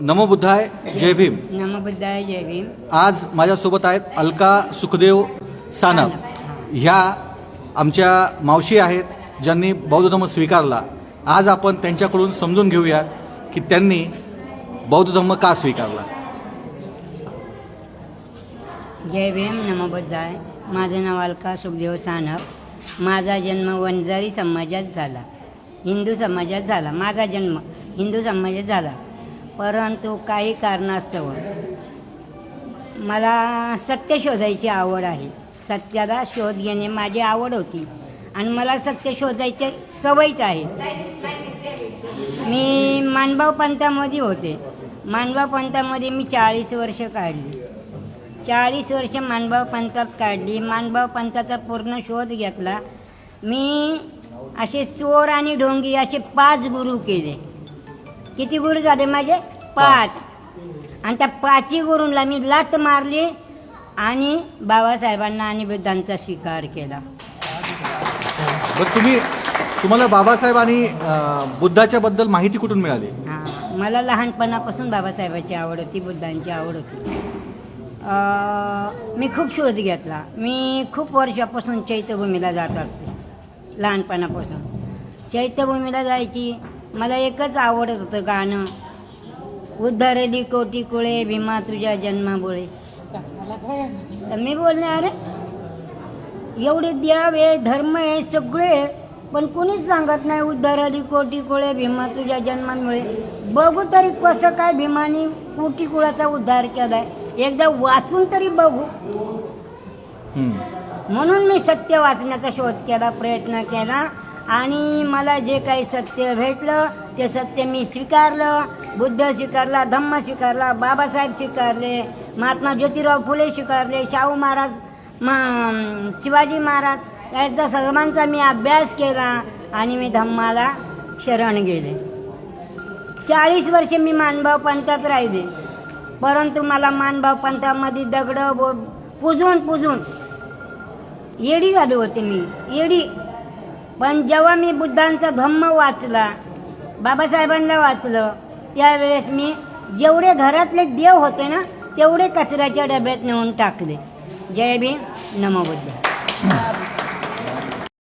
नमो बुद्धाय जय भीम. नमबुद्धाय जय भीम. आज माझ्यासोबत आहेत अलका सुखदेव सानप. ह्या आमच्या मावशी आहेत ज्यांनी बौद्ध धर्म स्वीकारला. आज आपण त्यांच्याकडून समजून घेऊया की त्यांनी बौद्ध धर्म का स्वीकारला. जय भीम नमबुद्धाय माझं नाव अलका सुखदेव सानप. माझा जन्म वंजारी समाजात झाला. हिंदू समाजात झाला. माझा जन्म हिंदू समाजात झाला. परंतु काही कारणास्तव मला सत्य शोधायची आवड आहे. सत्याला शोध घेणे माझी आवड होती आणि मला सत्य शोधायची सवयच आहे. मी मानभाव पंथामध्ये होते. मानभाव पंथामध्ये मी चाळीस वर्ष काढली. चाळीस वर्ष मानभाव पंथात काढली. मानभाव पंथाचा पूर्ण शोध घेतला. मी असे चोर आणि ढोंगी असे पाच गुरु केले. किती गुरु झाले माझे? पाच. आणि त्या पाचही गुरूंना मी लात मारली आणि बाबासाहेबांना आणि बुद्धांचा स्वीकार केला. बरं तुम्ही तुम्हाला बाबासाहेब आणि अं, बुद्धाच्या बद्दल माहिती कुठून मिळाली? हां मला लहानपणापासून बाबासाहेबांची आवड होती बुद्धांची आवड होती. अं, मी खूप शोध घेतला. मी खूप वर्षापासून चैत्यभूमीला जात असते लहानपणापासून. चैत्यभूमीला जायची मला एकच आवडत होतं गाणं. उद्धारली कोटी कुळे भीमा तुझ्या जन्मामुळे. मी बोलले अरे एवढे आहे धर्म आहे सगळे पण कोणीच सांगत नाही उद्धारली कोटी कुळे भीमा तुझ्या जन्मामुळे. बघू तरी कसं काय भीमाने कोटी कुळाचा उद्धार केलाय. एकदा वाचून तरी बघू. म्हणून मी सत्य वाचण्याचा शोध केला प्रयत्न केला. आणि मला जे काही सत्य भेटलं ते सत्य मी स्वीकारलं. बुद्ध स्वीकारला धम्म स्वीकारला बाबासाहेब स्वीकारले महात्मा ज्योतिराव फुले स्वीकारले शाहू महाराज मा शिवाजी महाराज याचा सर्वांचा मी अभ्यास केला आणि मी धम्माला शरण गेले. चाळीस वर्ष मी मानभाव पंथात राहिले. परंतु मला मानभाव पंथामध्ये दगड बो पुजून पुजून येडी झाली होती मी. येडी पण जेव्हा मी बुद्धांचा धम्म वाचला बाबासाहेबांना वाचलं त्यावेळेस मी जेवढे घरातले देव होते ना तेवढे कचऱ्याच्या डब्यात नेऊन टाकले. जय भीम. नमो बुद्ध.